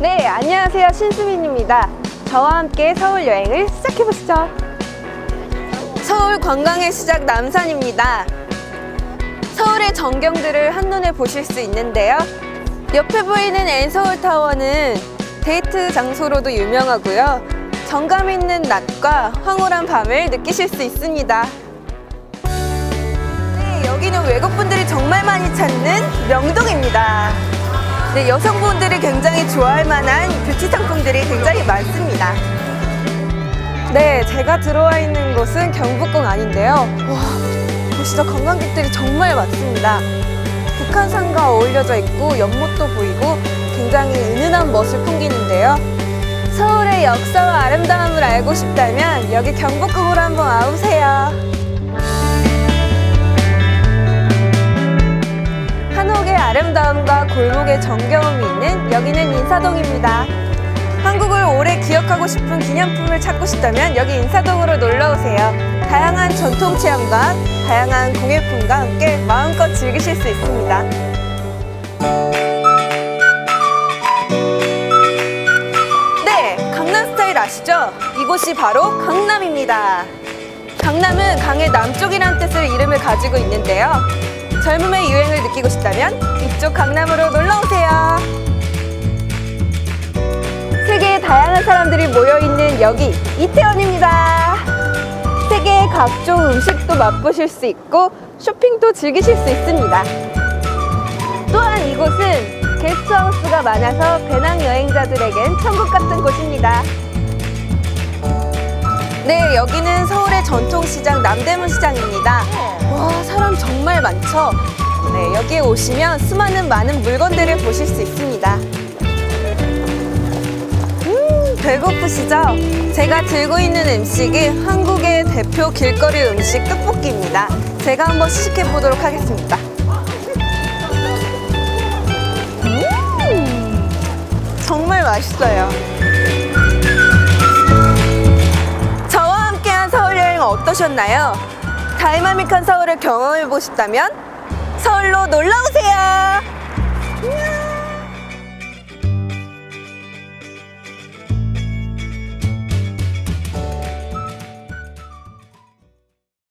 네, 안녕하세요. 신수민입니다. 저와 함께 서울 여행을 시작해 보시죠. 서울 관광의 시작 남산입니다. 서울의 전경들을 한눈에 보실 수 있는데요. 옆에 보이는 엔서울타워는 데이트 장소로도 유명하고요. 정감 있는 낮과 황홀한 밤을 느끼실 수 있습니다. 네, 여기는 외국분들이 정말 많이 찾는 명동입니다. 네, 여성분들이 굉장히 좋아할 만한 뷰티 상품들이 굉장히 많습니다. 네, 제가 들어와 있는 곳은 경복궁 아닌데요. 와, 보시죠. 관광객들이 정말 많습니다. 북한산과 어울려져 있고 연못도 보이고 굉장히 은은한 멋을 풍기는데요. 서울의 역사와 아름다움을 알고 싶다면 여기 경복궁으로 한번 와보세요. 골목의 정겨움이 있는 여기는 인사동입니다. 한국을 오래 기억하고 싶은 기념품을 찾고 싶다면 여기 인사동으로 놀러 오세요. 다양한 전통 체험과 다양한 공예품과 함께 마음껏 즐기실 수 있습니다. 네, 강남 스타일 아시죠? 이곳이 바로 강남입니다. 강남은 강의 남쪽이란 뜻을 이름을 가지고 있는데요. 젊음의 유행을 느끼고 싶다면 이쪽 강남으로 놀러 오세요. 세계의 다양한 사람들이 모여 있는 여기 이태원입니다. 세계의 각종 음식도 맛보실 수 있고 쇼핑도 즐기실 수 있습니다. 또한 이곳은 게스트하우스가 많아서 배낭 여행자들에겐 천국 같은 곳입니다. 네, 여기는 서울의 전통시장 남대문 시장입니다. 와, 사람 정말 많죠? 네, 여기에 오시면 수많은 많은 물건들을 보실 수 있습니다. 음, 배고프시죠? 제가 들고 있는 음식은 한국의 대표 길거리 음식 떡볶이입니다. 제가 한번 시식해 보도록 하겠습니다. 음, 정말 맛있어요. 저와 함께한 서울 여행 어떠셨나요? 다이나믹한 서울을 경험해 보셨다면 서울로 놀러 오세요. 안녕.